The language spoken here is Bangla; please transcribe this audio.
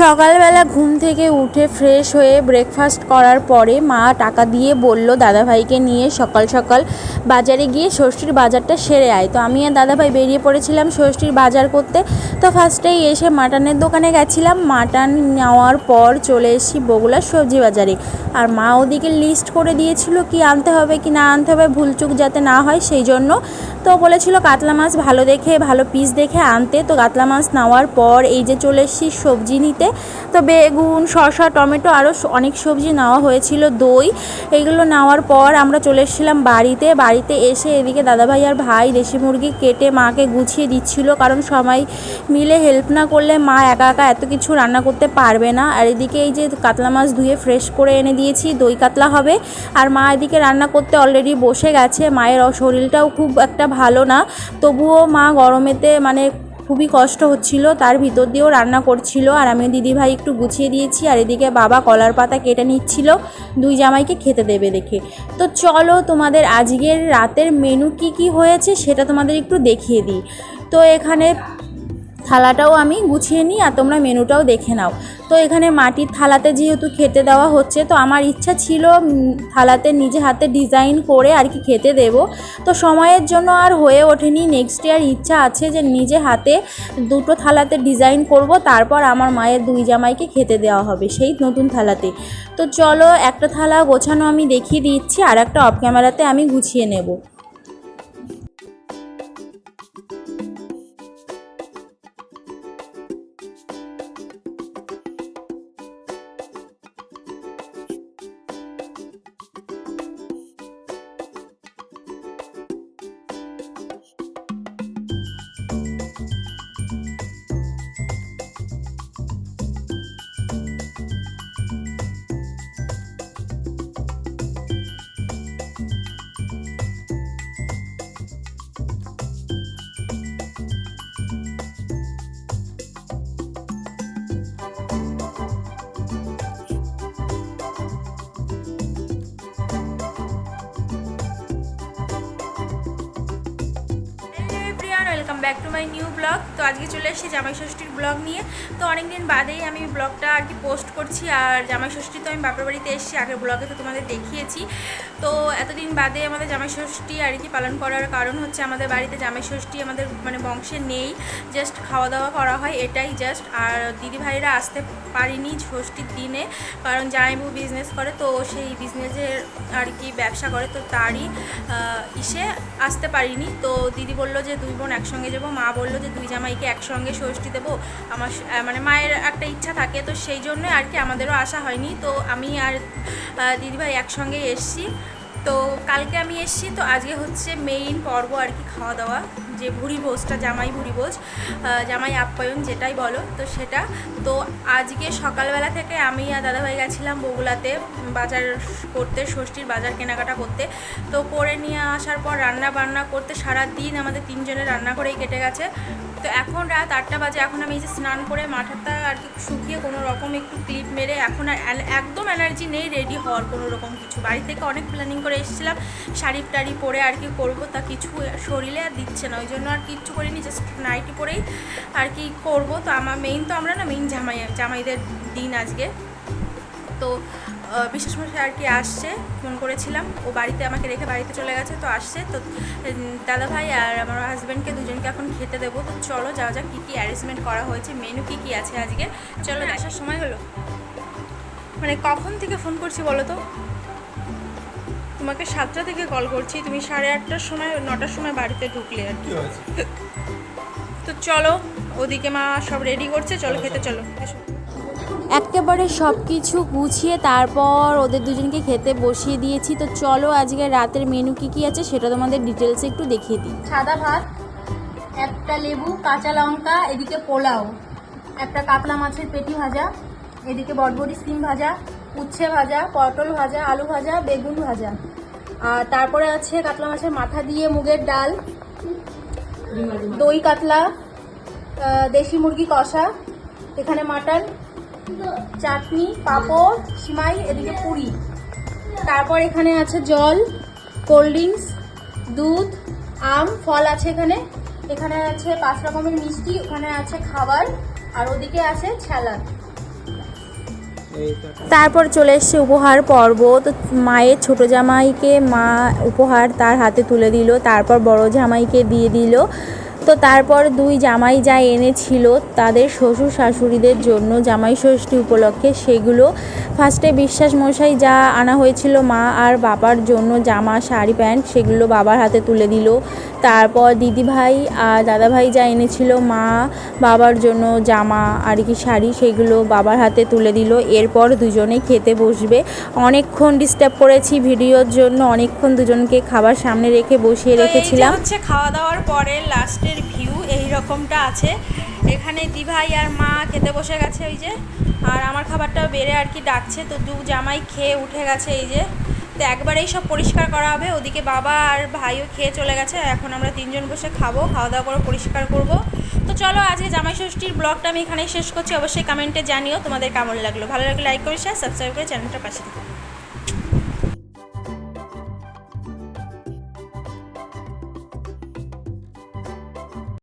সকালবেলা ঘুম থেকে উঠে ফ্রেশ হয়ে ব্রেকফাস্ট করার পরে মা টাকা দিয়ে বলল, দাদাভাইকে নিয়ে সকাল সকাল বাজারে গিয়ে ষষ্ঠীর বাজারটা সেরে আয়। তো আমি আর দাদাভাই বেরিয়ে পড়েছিলাম ষষ্ঠীর বাজার করতে। তো ফার্স্টেই এসে মাটনের দোকানে গেছিলাম। মাটন নেওয়ার পর চলে এসেছি বগুড়ার সবজি বাজারে। আর মা ওদিকে লিস্ট করে দিয়েছিল কি আনতে হবে, কি না আনতে হবে, ভুলচুক যাতে না হয় সেই জন্য। তো বলেছিল, কাতলা মাছ ভালো দেখে, ভালো পিস দেখে আনতে। তো কাতলা মাছ নেওয়ার পর এই যে চলে এসেছি সবজি নিতে। তো বেগুন, শসা, টমেটো আরও অনেক সবজি নেওয়া হয়েছিল, দই। এইগুলো নেওয়ার পর আমরা চলে এসেছিলাম বাড়িতে। বাড়িতে এসে এদিকে দাদাভাই আর ভাই দেশি মুরগি কেটে মাকে গুছিয়ে দিচ্ছিল, কারণ সবাই মিলে হেল্প না করলে মা একা একা এত কিছু রান্না করতে পারবে না। আর এদিকে এই যে কাতলা মাছ ধুয়ে ফ্রেশ করে এনে দিয়েছি, দই কাতলা হবে। আর মা এদিকে রান্না করতে অলরেডি বসে গেছে। মায়ের শরীরটাও খুব একটা ভালো না। তবুও মা গরমেতে মানে খুবই কষ্ট হচ্ছিল, তার ভিতর দিয়েও রান্না করছিল। আর আমি দিদিভাই একটু গুছিয়ে দিয়েছি, আর এদিকে বাবা কলার পাতা কেটে নিচ্ছিল, দুই জামাইকে খেতে দেবে দেখে। তো চলো তোমাদের আজকের রাতের মেনু কি কি হয়েছে সেটা তোমাদের একটু দেখিয়ে দিই। তো এখানে থালাটাও আমি গুছিয়ে নিই আর তোমরা মেনুটাও দেখে নাও। তো এখানে মাটির থালাতে যেহেতু খেতে দেওয়া হচ্ছে, তো আমার ইচ্ছা ছিল থালাতে নিজে হাতে ডিজাইন করে আর কি খেতে দেব। তো সময়ের জন্য আর হয়ে ওঠেনি। নেক্সট ইয়ার ইচ্ছা আছে যে নিজে হাতে দুটো থালাতে ডিজাইন করব, তারপর আমার মায়ের দুই জামাইকে খেতে দেওয়া হবে সেই নতুন থালাতে। তো চলো একটা থালা গোছানো আমি দেখিয়ে দিচ্ছি, আর একটা অফ ক্যামেরাতে আমি গুছিয়ে নেব। Back to my new blog. তো আজকে চলে এসেছি জামাই ষষ্ঠীর ব্লগ নিয়ে। তো অনেক দিন বাদেই আমি ব্লগটা আর কি পোস্ট করছি। আর জামাই ষষ্ঠী তো আমি বাপের বাড়িতে এসেছি, আগের ব্লগে তো তোমাদের দেখিয়েছি। তো এতদিন বাদে আমাদের জামাই ষষ্ঠী আর কি পালন করার কারণ হচ্ছে আমাদের বাড়িতে জামাই ষষ্ঠী আমাদের মানে বংশে নেই। জাস্ট খাওয়া দাওয়া করা হয়, এটাই জাস্ট আর দিদি ভাইরা আসতে পারিনি ষষ্ঠীর দিনে, কারণ জামাইবু বিজনেস করে। তো সেই বিজনেসের আর কি ব্যবসা করে, তো তারই ইসে আসতে পারিনি। তো দিদি বলল যে, দুই বোন একসঙ্গে যাব, মা বলল যে, দুই জামাইকে একসঙ্গে ষষ্ঠী দেবো। আমার মানে মায়ের একটা ইচ্ছা থাকে, তো সেই জন্যই আর কি আমাদেরও আসা হয়নি। তো আমি আর দিদিভাই একসঙ্গে এসছি। তো কালকে আমি এসছি, তো আজকে হচ্ছে মেইন পর্ব আর কি খাওয়া দাওয়া যে ভুড়ি ভোজটা, জামাই ভুড়ি ভোজ জামাই আপ্যায়ন যেটাই বলো, তো সেটা। তো আজকে সকালবেলা থেকে আমি আর দাদাভাই গেছিলাম বগুলাতে, বাজার করতে, ষষ্ঠীর বাজার কেনাকাটা করতে। তো করে নিয়ে আসার পর রান্না বান্না করতে সারা দিন আমাদের তিনজনের রান্না করেই কেটে গেছে। তো এখন রাত আটটা বাজে, এখন আমি এই যে স্নান করে মাথাটা আর কি শুকিয়ে কোনো রকম একটু ক্লিপ মেরে এখন আর একদম এনার্জি নেই রেডি হওয়ার কোনো রকম কিছু। বাড়ি থেকে অনেক প্ল্যানিং করে এসেছিলাম, শাড়ি টাড়ি পরে আর কি করব তা কিছু শরীরে আর দিচ্ছে না, ওই জন্য আর কিচ্ছু করিনি জাস্ট নাইটি পরেই আর কি করব। তো আমার মেইন তো আমরা না মেইন জামাই জামাইদের দিন আজকে। তো আহ, বিশেষ মশাই আর কি আসছে ফোন করেছিলাম। ও বাড়িতে আমাকে রেখে বাড়িতে চলে গেছে তো আসছে। তো দাদা ভাই আর আমার হাজব্যান্ডকে দুজনকে এখন খেতে দেবো। তো চলো যা যাক কী কী অ্যারেঞ্জমেন্ট করা হয়েছে মেনু কী কী আছে আজকে। চলো আসার সময় হলো। মানে কখন থেকে ফোন করছি বলো তো? তোমাকে সাতটা থেকে কল করছি তুমি সাড়ে আটটার সময় নটার সময় বাড়িতে ঢুকলে আর কি। কি তো চলো ওদিকে মা সব রেডি করছে চলো খেতে চলো এসো। একেবারে সব কিছু গুছিয়ে তারপর ওদের দুজনকে খেতে বসিয়ে দিয়েছি। তো চলো আজকে রাতের মেনু কী কী আছে সেটা তোমাদের ডিটেলসে একটু দেখিয়ে দিই। সাদা ভাত, একটা লেবু, কাঁচা লঙ্কা, এদিকে পোলাও, একটা কাতলা মাছের পেটি ভাজা, এদিকে বটবটি সিম ভাজা, উচ্ছে ভাজা, পটল ভাজা, আলু ভাজা, বেগুন ভাজা। আর তারপরে আছে কাতলা মাছের মাথা দিয়ে মুগের ডাল, দই কাতলা দেশি মুরগি কষা, এখানে মাটন চাটনি, পাঁপড়, সিমাই, এদিকে পুরি। তারপর এখানে আছে জল, কোল্ড ড্রিঙ্কস, দুধ, আম, ফল আছে এখানে। এখানে আছে পাঁচ রকমের মিষ্টি, ওখানে আছে খাবার, আর ওদিকে আছে স্যালাড। তারপর চলে এসছে উপহার পর্ব। তো মায়ের ছোট জামাইকে মা উপহার তার হাতে তুলে দিল, তারপর বড় জামাইকে দিয়ে দিল। তো তারপর দুই জামাই যা এনেছিল তাদের শ্বশুর শাশুড়িদের জন্য জামাই ষষ্ঠী উপলক্ষে সেগুলো ফার্স্টে বিশ্বাস মশাই যা আনা হয়েছিল মা আর বাবার জন্য জামা শাড়ি প্যান্ট সেগুলো বাবার হাতে তুলে দিল। তারপর দিদিভাই আর দাদাভাই যা এনেছিল মা বাবার জন্য জামা আর কি শাড়ি সেগুলো বাবার হাতে তুলে দিল। এরপর দুজনে খেতে বসবে। অনেকক্ষণ ডিস্টার্ব করেছি ভিডিওর জন্য অনেকক্ষণ দুজনকে খাবার সামনে রেখে বসিয়ে রেখেছিলাম। হচ্ছে খাওয়া দাওয়ার পরে লাস্টের ভিউ এই রকমটা আছে। এখানে দিভাই আর মা খেতে বসে গেছে ওই যে। আর আমার খাবারটা বেড়ে আর কি ডাকছে। তো দু জামাই খেয়ে উঠে গেছে এই যে। তো একবারেই সব পরিষ্কার করা হবে। ওদিকে বাবা আর ভাইও খেয়ে চলে গেছে। এখন আমরা তিনজন বসে খাব, খাওয়া দাওয়া করে, পরিষ্কার করব। তো চলো আজকে জামাই ষষ্ঠীর ব্লগটা আমি এখানেই শেষ করছি। অবশ্যই কমেন্টে জানিও তোমাদের কেমন লাগল। ভালো লাগলে লাইক করে শেয়ার সাবস্ক্রাইব করে চ্যানেলটা পাশে থাকো।